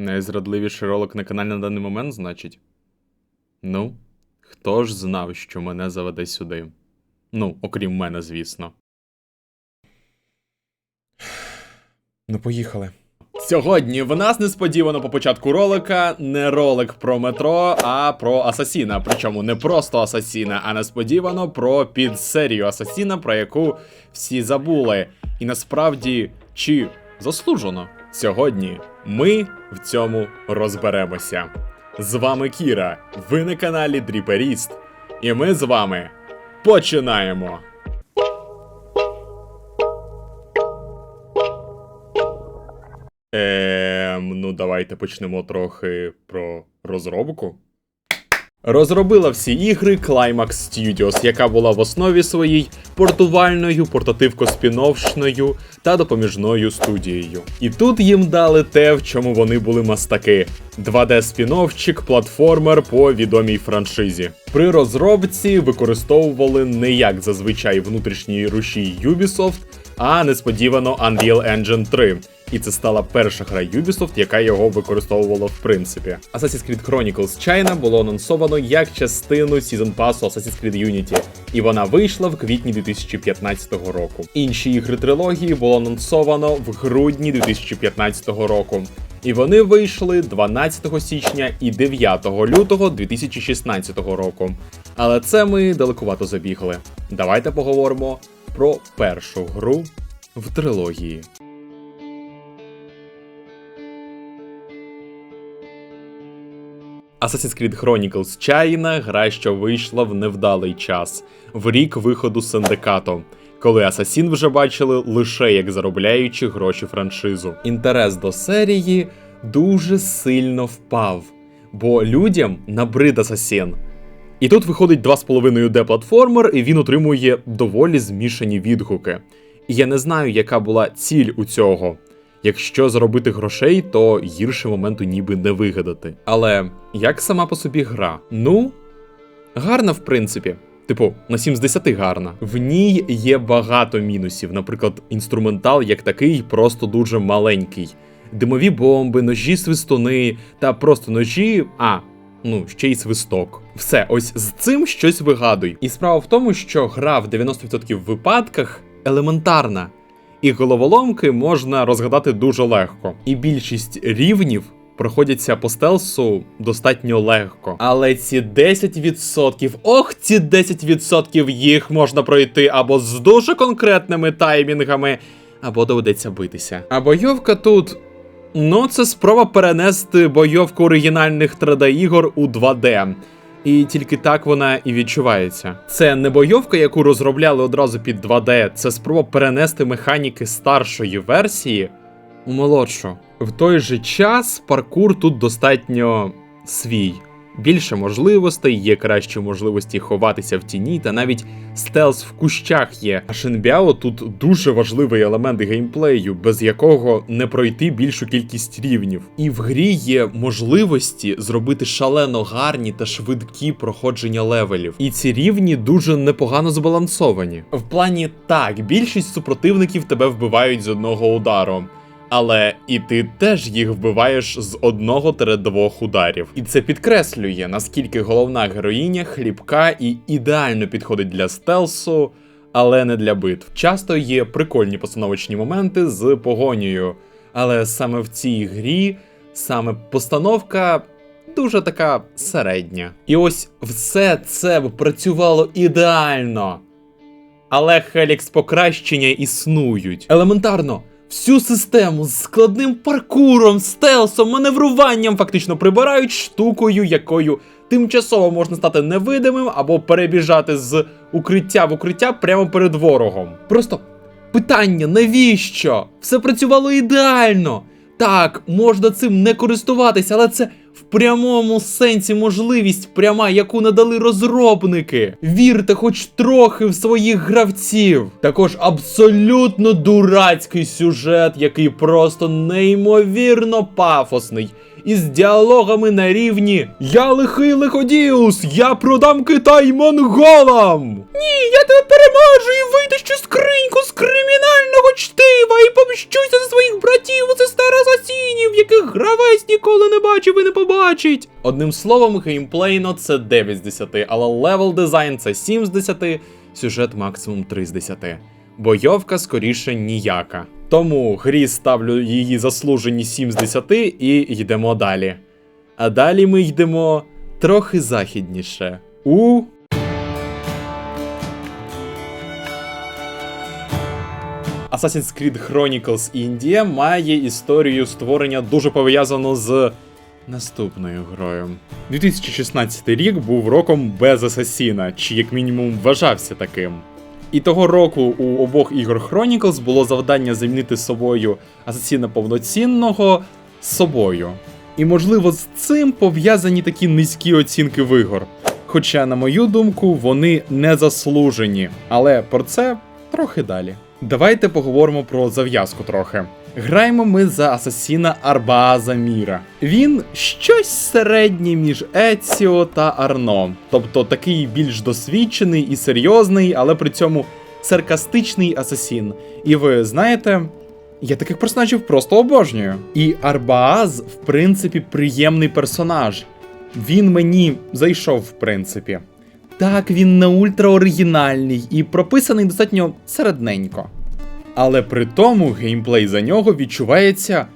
Найзрадливіший ролик на каналі на даний момент, значить. Ну, хто ж знав, що мене заведе сюди? Ну, окрім мене, звісно. Ну, поїхали. Сьогодні в нас несподівано по початку ролика не ролик про метро, а про Асасіна. Причому не просто Асасіна, а несподівано про підсерію Асасіна, про яку всі забули. І насправді, чи заслужено сьогодні ми в цьому розберемося. З вами Кіра, ви на каналі Дріперіст, і ми з вами починаємо. Ем, ну давайте почнемо трохи про розробку. Розробила всі ігри Climax Studios, яка була в основі своїй портувальною, портативко-спіновшною та допоміжною студією. І тут їм дали те, в чому вони були мастаки: 2D-спіновчик, платформер по відомій франшизі. При розробці використовували не як зазвичай внутрішній рушій Ubisoft, а несподівано Unreal Engine 3. І це стала перша гра Ubisoft, яка його використовувала в принципі. Assassin's Creed Chronicles China було анонсовано як частину Season Pass Assassin's Creed Unity, і вона вийшла в квітні 2015 року. Інші ігри трилогії було анонсовано в грудні 2015 року. І вони вийшли 12 січня і 9 лютого 2016 року. Але це ми далекувато забігли. Давайте поговоримо про першу гру в трилогії. Assassin's Creed Chronicles China – гра, що вийшла в невдалий час, в рік виходу синдикату, коли Асасін вже бачили лише як заробляючи гроші франшизу. Інтерес до серії дуже сильно впав, бо людям набрид Асасін. І тут виходить 2,5D платформер, і він отримує доволі змішані відгуки. І я не знаю, яка була ціль у цього. Якщо заробити грошей, то гірше моменту ніби не вигадати. Але як сама по собі гра? Ну, гарна, в принципі. Типу, на 7 з 10 гарна. В ній є багато мінусів. Наприклад, інструментал як такий просто дуже маленький. Димові бомби, ножі свистуни та просто ножі. А, ну, ще й свисток. Все, ось з цим щось вигадуй. І справа в тому, що гра в 90% випадках елементарна. І головоломки можна розгадати дуже легко. І більшість рівнів проходяться по стелсу достатньо легко. Але ці 10%, ох, ці 10% їх можна пройти або з дуже конкретними таймінгами, або доведеться битися. А бойовка тут. Ну, це спроба перенести бойовку оригінальних 3D-ігор у 2D. І тільки так вона і відчувається. Це не бойовка, яку розробляли одразу під 2D, це спроба перенести механіки старшої версії у молодшу. В той же час паркур тут достатньо свій. Більше можливостей, є кращі можливості ховатися в тіні, та навіть стелс в кущах є. А Шинбяо тут дуже важливий елемент геймплею, без якого не пройти більшу кількість рівнів. І в грі є можливості зробити шалено гарні та швидкі проходження левелів. І ці рівні дуже непогано збалансовані. В плані так, більшість супротивників тебе вбивають з одного удару. Але і ти теж їх вбиваєш з одного-двох ударів. І це підкреслює, наскільки головна героїня хлібка і ідеально підходить для стелсу, але не для битв. Часто є прикольні постановочні моменти з погонею, але саме в цій грі саме постановка. Дуже така середня. І ось все це б працювало ідеально. Але хелікс покращення існують. Елементарно, всю систему з складним паркуром, стелсом, маневруванням фактично прибирають штукою, якою тимчасово можна стати невидимим або перебіжати з укриття в укриття прямо перед ворогом. Просто питання, навіщо? Все працювало ідеально. Так, можна цим не користуватися, але це в прямому сенсі можливість пряма, яку надали розробники. Вірте хоч трохи в своїх гравців. Також абсолютно дурацький сюжет, який просто неймовірно пафосний. Із діалогами на рівні Я лихий лиходіус, я продам Китай монголам. Ні, я тебе переможу і витащу скриньку з кримінального чтива і помщуся за своїх братів і сестер асасінів, яких гравець ніколи не бачив і не побачить. Одним словом, геймплейно це 9 з 10, але левел дизайн це 7 з 10, сюжет максимум 3 з 10. Бойовка скоріше ніяка. Тому грі ставлю її заслужені 7 з 10 і йдемо далі. А далі ми йдемо трохи західніше. У Assassin's Creed Chronicles India має історію створення дуже пов'язану з наступною грою. 2016 рік був роком без Асасіна, чи як мінімум вважався таким. І того року у обох ігор Chronicles було завдання замінити собою Асасіна повноцінного собою. І можливо з цим пов'язані такі низькі оцінки в ігор. Хоча, на мою думку, вони не заслужені. Але про це трохи далі. Давайте поговоримо про зав'язку трохи. Граємо ми за асасіна Арбааза Міра. Він щось середнє між Еціо та Арно, тобто такий більш досвідчений і серйозний, але при цьому саркастичний асасін. І ви знаєте, я таких персонажів просто обожнюю. І Арбааз, в принципі, приємний персонаж. Він мені зайшов, в принципі. Так, він не ультраоригінальний і прописаний достатньо середненько. Але при тому геймплей за нього відчувається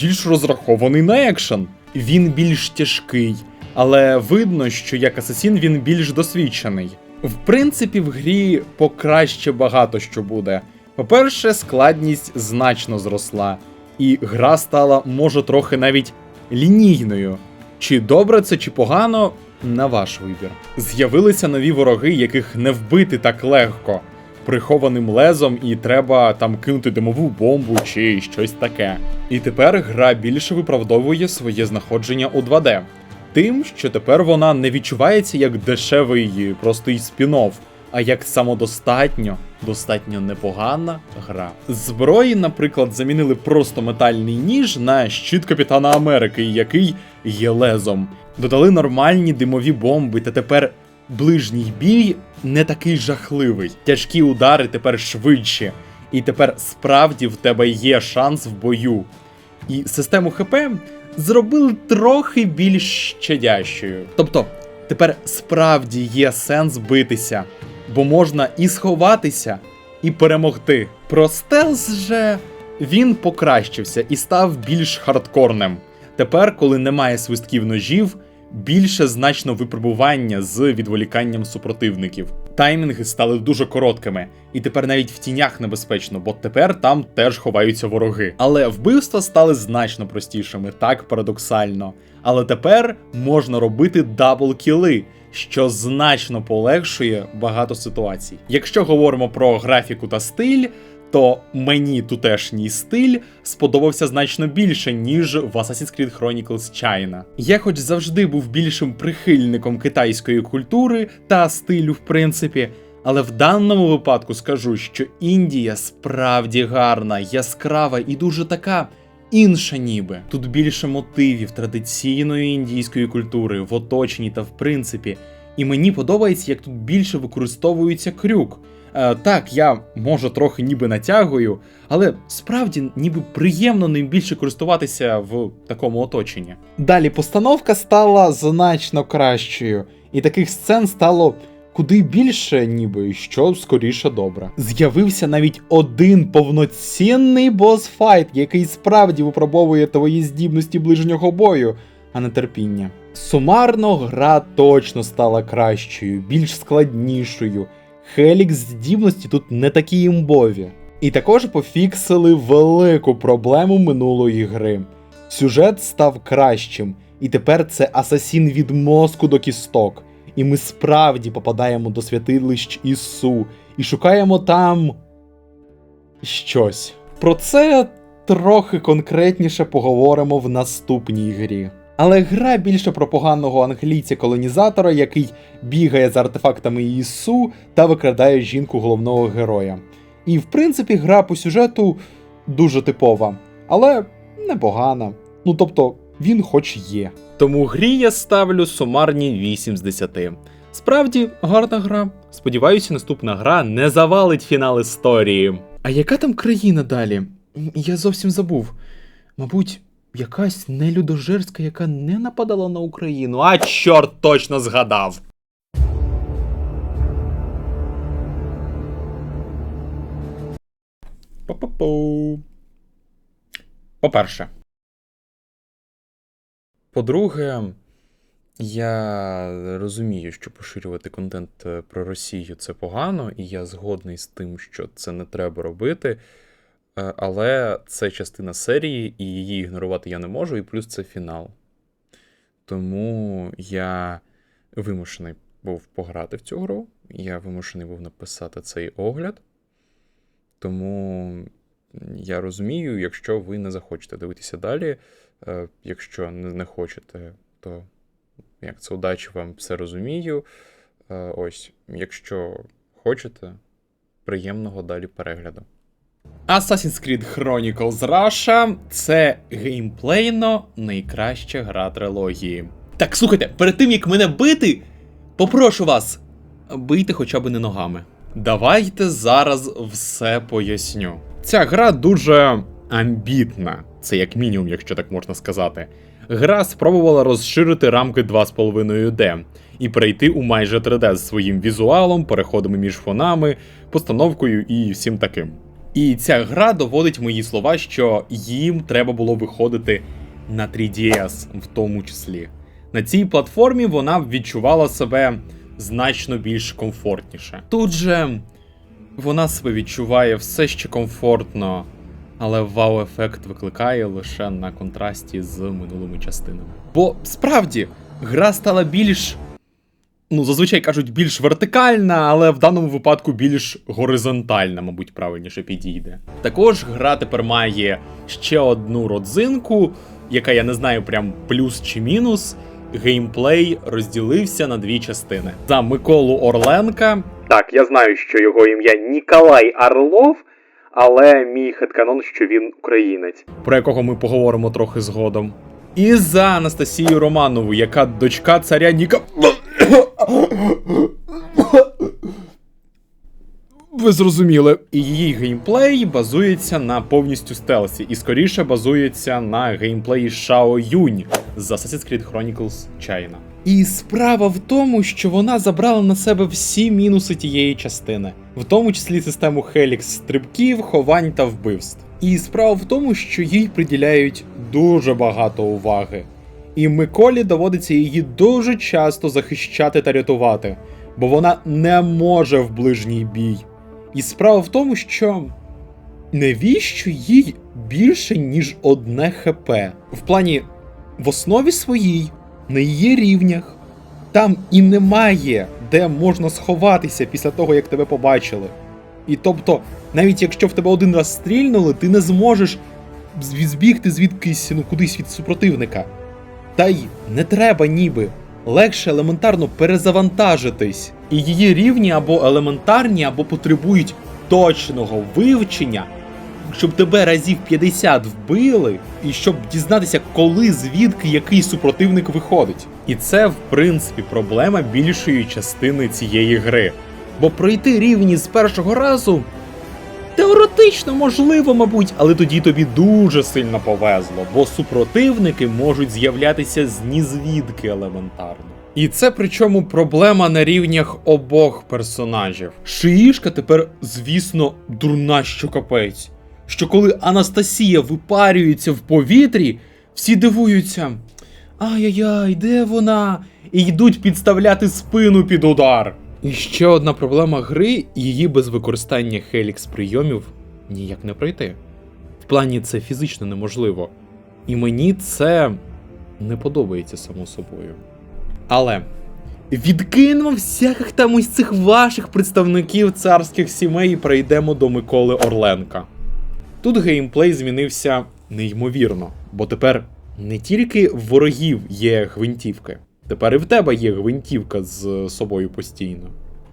більш розрахований на екшен. Він більш тяжкий, але видно, що як асасін він більш досвідчений. В принципі, в грі покраще багато що буде. По-перше, складність значно зросла, і гра стала, може, трохи навіть лінійною. Чи добре це, чи погано, на ваш вибір. З'явилися нові вороги, яких не вбити так легко, прихованим лезом, і треба там кинути димову бомбу чи щось таке. І тепер гра більше виправдовує своє знаходження у 2D. Тим, що тепер вона не відчувається як дешевий простий спін-офф, а як самодостатньо, достатньо непогана гра. Зброї, наприклад, замінили просто метальний ніж на щит Капітана Америки, який є лезом. Додали нормальні димові бомби, та тепер ближній бій не такий жахливий. Тяжкі удари тепер швидші, і тепер справді в тебе є шанс в бою. І систему ХП зробили трохи більш щадящою. Тобто, тепер справді є сенс битися, бо можна і сховатися, і перемогти. Про стелс же він покращився і став більш хардкорним. Тепер, коли немає свистків ножів, більше значно випробування з відволіканням супротивників. Таймінги стали дуже короткими, і тепер навіть в тінях небезпечно, бо тепер там теж ховаються вороги. Але вбивства стали значно простішими, так парадоксально. Але тепер можна робити дабл-кіли, що значно полегшує багато ситуацій. Якщо говоримо про графіку та стиль, то мені тутешній стиль сподобався значно більше, ніж в Assassin's Creed Chronicles China. Я хоч завжди був більшим прихильником китайської культури та стилю, в принципі. Але в даному випадку скажу, що Індія справді гарна, яскрава і дуже така інша ніби. Тут більше мотивів традиційної індійської культури в оточенні та в принципі. І мені подобається, як тут більше використовується крюк. Е, так, я може трохи ніби натягую, але справді ніби приємно ним більше користуватися в такому оточенні. Далі постановка стала значно кращою, і таких сцен стало куди більше, ніби що скоріше добре. З'явився навіть один повноцінний босфайт, який справді випробовує твої здібності ближнього бою, а не терпіння. Сумарно гра точно стала кращою, більш складнішою. Хелікс здібності тут не такі імбові. І також пофіксили велику проблему минулої гри. Сюжет став кращим, і тепер це асасін від мозку до кісток. І ми справді попадаємо до святилищ Ісу і шукаємо там щось. Про це трохи конкретніше поговоримо в наступній грі. Але гра більше про поганого англійця-колонізатора, який бігає за артефактами Ісу та викрадає жінку головного героя. І в принципі гра по сюжету дуже типова, але непогана. Ну тобто, він хоч є. Тому грі я ставлю сумарні 8 з 10. Справді гарна гра. Сподіваюся, наступна гра не завалить фінал історії. А яка там країна далі? Я зовсім забув. Мабуть, якась нелюдожерська, яка не нападала на Україну. А чорт точно згадав. Па-па-пу. По-перше. По-друге, я розумію, що поширювати контент е, про Росію це погано, і я згодний з тим, що це не треба робити. Е, Але це частина серії, і її ігнорувати я не можу, і плюс це фінал. Тому я вимушений був пограти в цю гру, я вимушений був написати цей огляд. Тому я розумію, якщо ви не захочете дивитися далі, е, якщо не хочете, то як це удачі вам все розумію. Е, Ось, якщо хочете, приємного далі перегляду. Assassin's Creed Chronicles Russia це геймплейно найкраща гра трилогії. Так, слухайте, перед тим як мене бити, попрошу вас, бийте хоча б не ногами. Давайте зараз все поясню. Ця гра дуже амбітна, це як мінімум, якщо так можна сказати. Гра спробувала розширити рамки 2,5D і перейти у майже 3D з своїм візуалом, переходами між фонами, постановкою і всім таким. І ця гра доводить мої слова, що їм треба було виходити на 3DS в тому числі. На цій платформі вона відчувала себе значно більш комфортніше. Тут же вона себе відчуває все ще комфортно, але вау-ефект викликає лише на контрасті з минулими частинами. Бо справді гра стала більш. Ну, зазвичай кажуть, більш вертикальна, але в даному випадку більш горизонтальна, мабуть, правильніше підійде. Також гра тепер має ще одну родзинку, яка я не знаю, прям плюс чи мінус. Геймплей розділився на дві частини. За Миколу Орленка. Так, я знаю, що його ім'я Ніколай Орлов, але мій хетканон, що він українець, про якого ми поговоримо трохи згодом. І за Анастасію Романову, яка дочка царя Ніка. Ви зрозуміли. І її геймплей базується на повністю стелсі, і скоріше базується на геймплеї Шао Юнь з Assassin's Creed Chronicles China. І справа в тому, що вона забрала на себе всі мінуси тієї частини, в тому числі систему Helix стрибків, ховань та вбивств. І справа в тому, що їй приділяють дуже багато уваги. І Миколі доводиться її дуже часто захищати та рятувати, бо вона не може в ближній бій. І справа в тому, що навіщо їй більше, ніж одне ХП? В плані, в основі своїй, на її рівнях, там і немає, де можна сховатися після того, як тебе побачили. І тобто, навіть якщо в тебе один раз стрільнули, ти не зможеш збігти звідкись ну, кудись від супротивника. Та й не треба ніби. Легше елементарно перезавантажитись. І її рівні або елементарні, або потребують точного вивчення, щоб тебе разів 50 вбили, і щоб дізнатися, коли звідки який супротивник виходить. І це, в принципі, проблема більшої частини цієї гри. Бо пройти рівні з першого разу Теоретично можливо, мабуть, але тоді тобі дуже сильно повезло, бо супротивники можуть з'являтися з нізвідки елементарно. І це причому проблема на рівнях обох персонажів. Шиїшка тепер, звісно, дурна що капець. Що коли Анастасія випарюється в повітрі, всі дивуються. Ай-яй-яй, де вона? І йдуть підставляти спину під удар. І ще одна проблема гри її без використання Helix прийомів ніяк не пройти. В плані це фізично неможливо. І мені це не подобається само собою. Але відкинемо всяких там ось цих ваших представників царських сімей і перейдемо до Миколи Орленка. Тут геймплей змінився неймовірно, бо тепер не тільки ворогів є гвинтівки, тепер і в тебе є гвинтівка з собою постійно.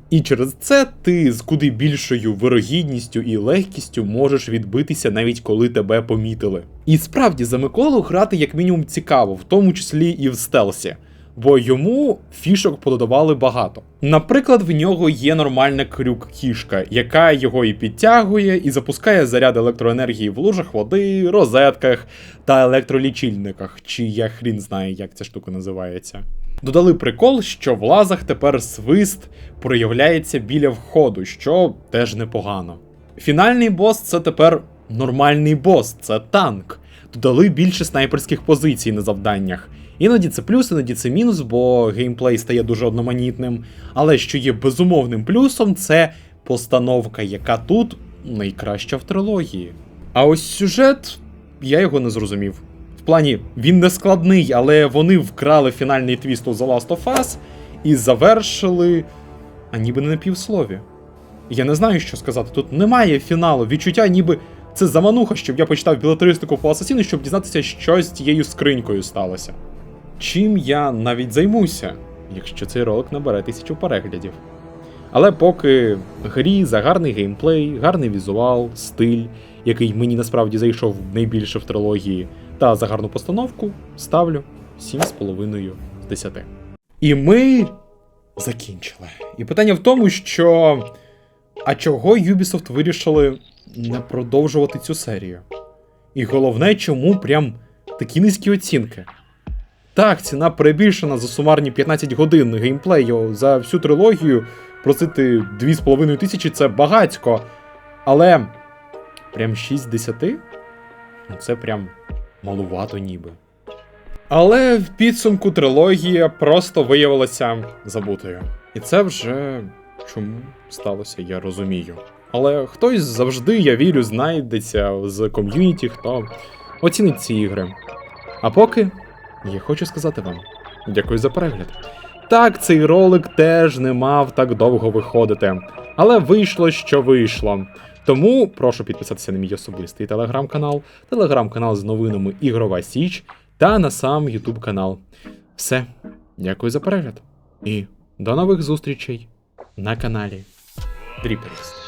І через це ти з куди більшою вирогідністю і легкістю можеш відбитися навіть коли тебе помітили. І справді за Миколу грати як мінімум цікаво, в тому числі і в стелсі. бо йому фішок пододавали багато. Наприклад, в нього є нормальна крюк-кішка, яка його і підтягує, і запускає заряд електроенергії в лужах води, розетках та електролічильниках, чи я хрін знає, як ця штука називається. Додали прикол, що в лазах тепер свист проявляється біля входу, що теж непогано. Фінальний бос це тепер нормальний бос, це танк. Додали більше снайперських позицій на завданнях. Іноді це плюс, іноді це мінус, бо геймплей стає дуже одноманітним. Але що є безумовним плюсом, це постановка, яка тут найкраща в трилогії. А ось сюжет, я його не зрозумів. Плані, він не складний, але вони вкрали фінальний твіст у The Last of Us і завершили. А ніби не на півслові. Я не знаю, що сказати. Тут немає фіналу. Відчуття, ніби це замануха, щоб я почитав білетаристику по асасіну, щоб дізнатися, що з тією скринькою сталося. Чим я навіть займуся, якщо цей ролик набере тисячу переглядів. Але поки грі за гарний геймплей, гарний візуал, стиль, який мені насправді зайшов найбільше в трилогії, та за гарну постановку, ставлю 7,5 з 10. І ми закінчили. І питання в тому, що. А чого Ubisoft вирішили не продовжувати цю серію? І головне, чому прям такі низькі оцінки? Так, ціна перебільшена за сумарні 15 годин геймплею за всю трилогію. Просити 2,5 тисячі це багатько. Але прям 6 з 10? Ну це прям малувато ніби. Але в підсумку трилогія просто виявилася забутою. І це вже чому сталося, я розумію. Але хтось завжди, я вірю, знайдеться з ком'юніті, хто оцінить ці ігри. А поки я хочу сказати вам дякую за перегляд. Так, цей ролик теж не мав так довго виходити, але вийшло, що вийшло. Тому прошу підписатися на мій особистий телеграм-канал, телеграм-канал з новинами Ігрова Січ та на сам Ютуб канал. Все, дякую за перегляд. І до нових зустрічей на каналі Дріперіст.